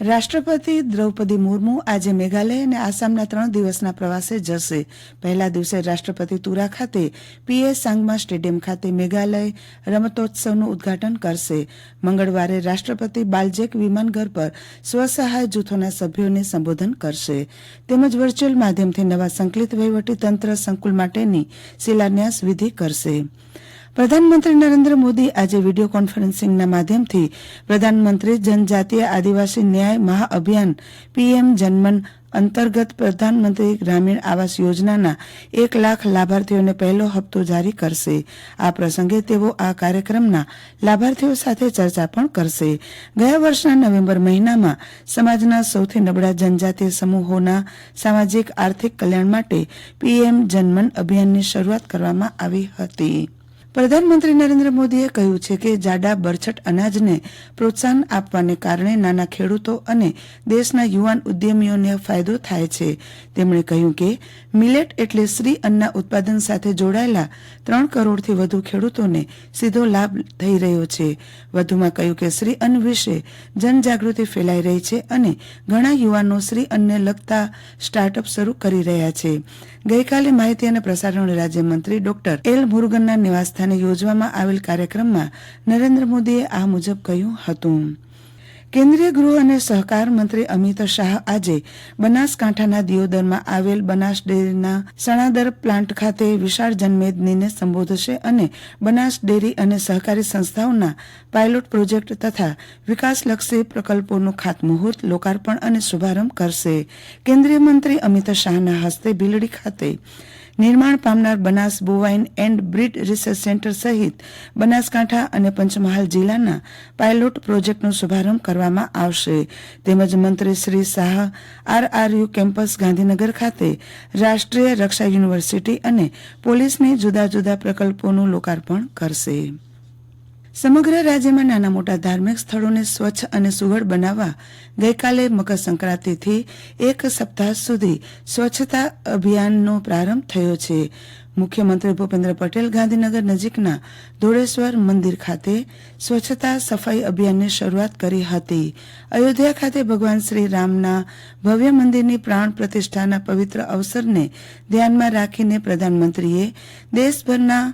રાષ્ટ્રપતિ દ્રૌપદી મુર્મુ આજે મેઘાલય અને આસામના ત્રણ દિવસના પ્રવાસે જશે. પહેલા દિવસે રાષ્ટ્રપતિ તુરા ખાતે પીએ સાંગમા સ્ટેડિયમ ખાતે મેઘાલય રમતોત્સવનું ઉદઘાટન કરશે. મંગળવારે રાષ્ટ્રપતિ બાલજેક વિમાનઘર પર સ્વસહાય જૂથોના સભ્યોને સંબોધન કરશે. તેમજ વર્ચ્યુઅલ માધ્યમથી નવા સંકલિત વહીવટી તંત્ર સંકુલ માટેની શિલાન્યાસ વિધિ કરશે. પ્રધાનમંત્રી નરેન્દ્ર મોદી આજે વીડિયો કોન્ફરન્સિંગના માધ્યમથી પ્રધાનમંત્રી જનજાતીય આદિવાસી ન્યાય મહાઅભિયાન પીએમ જનમન અંતર્ગત પ્રધાનમંત્રી ગ્રામીણ આવાસ યોજનાના એક લાખ લાભાર્થીઓને પહેલો હપ્તો જારી કરશે. આ પ્રસંગે તેઓ આ કાર્યક્રમના લાભાર્થીઓ સાથે ચર્ચા પણ કરશે. ગયા વર્ષના નવેમ્બર મહિનામાં સમાજના સૌથી નબળા જનજાતીય સમૂહોના સામાજિક આર્થિક કલ્યાણ માટે પીએમ જનમન અભિયાનની શરૂઆત કરવામાં આવી હતી. પ્રધાનમંત્રી નરેન્દ્ર મોદીએ કહ્યું છે કે જાડા, બરછટ અનાજને પ્રોત્સાહન આપવાને કારણે નાના ખેડૂતો અને દેશના યુવાન ઉદ્યમીઓને ફાયદો થાય છે. તેમણે કહ્યું કે મિલેટ એટલે શ્રી અન્નના ઉત્પાદન સાથે જોડાયેલા ત્રણ કરોડથી વધુ ખેડૂતોને સીધો લાભ થઈ રહ્યો છે. વધુમાં કહ્યું કે શ્રી અન્ન વિશે જનજાગૃતિ ફેલાઈ રહી છે અને ઘણા યુવાનો શ્રી અન્નને લગતા સ્ટાર્ટઅપ શરૂ કરી રહ્યા છે. ગઈકાલે માહિતી અને પ્રસારણ રાજ્યમંત્રી ડોક્ટર એલ મુરુગનના નિવાસસ્થાને યોજવામાં આવેલ કાર્યક્રમમાં નરેન્દ્ર મોદીએ આ મુજબ કહ્યું હતું. કેન્દ્રીય ગૃહ અને સહકાર મંત્રી અમિત શાહ આજે બનાસકાંઠાના દિયોદરમાં આવેલ બનાસ ડેરીના સણાદર પ્લાન્ટ ખાતે વિશાળ જનમેદનીને સંબોધશે અને બનાસ ડેરી અને સહકારી સંસ્થાઓના પાયલોટ પ્રોજેક્ટ તથા વિકાસલક્ષી પ્રકલ્પોનું ખાતમુહૂર્ત, લોકાર્પણ અને શુભારંભ કરશે. કેન્દ્રીય મંત્રી અમિત શાહના હસ્તે ભીલડી ખાતે નિર્માણ પામનાર Banas bovine and breed research centre સહિત બનાસકાંઠા અને પંચમહાલ જિલ્લાના પાયલોટ પ્રોજેક્ટનો શુભારંભ કરવામાં આવશે. તેમજ મંત્રી શ્રી શાહ આરઆરયુ કેમ્પસ ગાંધીનગર ખાતે રાષ્ટ્રીય રક્ષા યુનિવર્સિટી અને પોલીસની જુદા જુદા પ્રકલ્પોનું લોકાર્પણ કરશે. સમગ્ર રાજ્યમાં નાના મોટા ધાર્મિક સ્થળોને સ્વચ્છ અને સુઘડ બનાવવા ગઈકાલે મકરસંક્રાંતિથી એક સપ્તાહ સુધી સ્વચ્છતા અભિયાનનો પ્રારંભ થયો છે. મુખ્યમંત્રી ભૂપેન્દ્ર પટેલ ગાંધીનગર નજીકના ધોળેશ્વર મંદિર ખાતે સ્વચ્છતા સફાઈ અભિયાનની શરૂઆત કરી હતી. અયોધ્યા ખાતે ભગવાન શ્રી રામના ભવ્ય મંદિરની પ્રાણ પ્રતિષ્ઠાના પવિત્ર અવસરને ધ્યાનમાં રાખીને પ્રધાનમંત્રીએ દેશભરના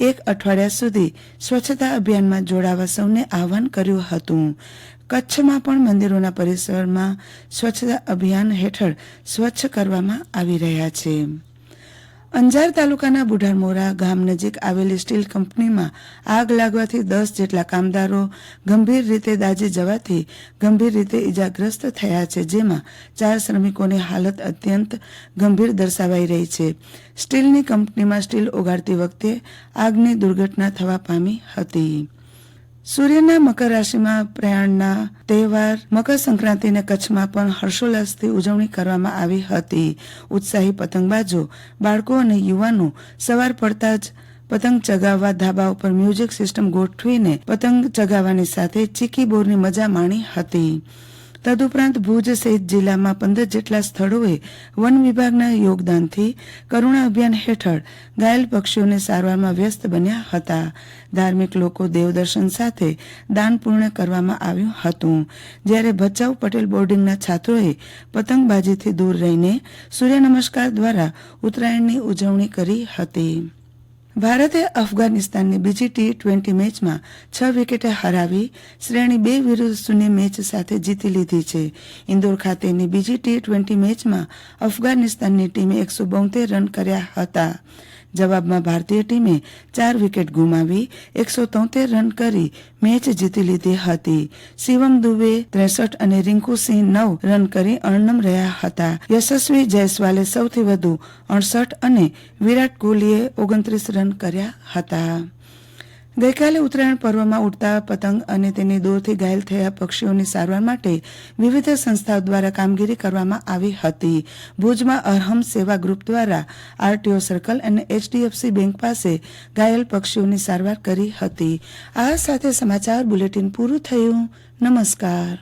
એક અઠવાડિયા સુધી સ્વચ્છતા અભિયાનમાં જોડાવા સૌને આહવાન કર્યું હતું. કચ્છમાં પણ મંદિરોના પરિસરમાં સ્વચ્છતા અભિયાન હેઠળ સ્વચ્છ કરવામાં આવી રહ્યા છે. અંજાર તાલુકાના બુઢારમોરા ગામ નજીક આવેલી સ્ટીલ કંપનીમાં આગ લાગવાથી દસ જેટલા કામદારો ગંભીર રીતે દાઝી જવાથી ગંભીર રીતે ઇજાગ્રસ્ત થયા છે, જેમાં ચાર શ્રમિકોની હાલત અત્યંત ગંભીર દર્શાવાઈ રહી છે. સ્ટીલની કંપનીમાં સ્ટીલ ઓગાળતી વખતે આગની દુર્ઘટના થવા પામી હતી. સૂર્યના મકર રાશિમાં પ્રયાણના તહેવાર, મકર સંક્રાંતિને કચ્છમાં પણ હર્ષોલ્લાસથી ઉજવણી કરવામાં આવી હતી. ઉત્સાહી પતંગબાજો, બાળકો અને યુવાનો સવાર પડતા જ પતંગ ચગાવવા ધાબા ઉપર મ્યુઝિક સિસ્ટમ ગોઠવીને પતંગ ચગાવવાની સાથે ચીકી બોરની મજા માણી હતી. તદુપરાંત ભુજ સહિત જિલ્લામાં પંદર જેટલા સ્થળોએ વન વિભાગના યોગદાનથી કરુણા અભિયાન હેઠળ ઘાયલ પક્ષીઓને સારવારમાં વ્યસ્ત બન્યા હતા. ધાર્મિક લોકો દેવદર્શન સાથે દાન પૂર્ણ કરવામાં આવ્યું હતું. જ્યારે ભચાઉ પટેલ બોર્ડિંગના છાત્રોએ પતંગબાજીથી દૂર રહીને સૂર્ય નમસ્કાર દ્વારા ઉત્તરાયણની ઉજવણી કરી હતી. ભારતે અફઘાનિસ્તાનની બીજી ટી ટ્વેન્ટી મેચમાં છ વિકેટે હરાવી શ્રેણી બે વિરુદ્ધ શૂન્ય મેચ સાથે જીતી લીધી છે. ઇન્દોર ખાતેની બીજી ટી ટ્વેન્ટી મેચમાં અફઘાનિસ્તાનની ટીમે એકસો બોતેર રન કર્યા હતા. જવાબમાં ભારતીય ટીમે ચાર વિકેટ ગુમાવી, એકસો તોતેર રન કરી મેચ જીતી લીધી હતી. શિવમ દુબે ત્રેસઠ અને રિંકુ સિંહ નવ રન કરી અણનમ રહ્યા હતા. યશસ્વી જયસ્વાલે સૌથી વધુ અડસઠ અને વિરાટ કોહલીએ ઓગણત્રીસ રન કર્યા હતા. ગઈકાલે ઉત્તરાયણ પર્વમાં ઉડતા પતંગ અને તેની દોરથી ઘાયલ થયા પક્ષીઓની સારવાર માટે વિવિધ સંસ્થાઓ દ્વારા કામગીરી કરવામાં આવી હતી. ભુજમાં અરહમ સેવા ગ્રુપ દ્વારા આરટીઓ સર્કલ અને એચડીએફસી બેંક પાસે ઘાયલ પક્ષીઓની સારવાર કરી હતી. આ સાથે સમાચાર બુલેટિન પૂરું થયું. નમસ્કાર.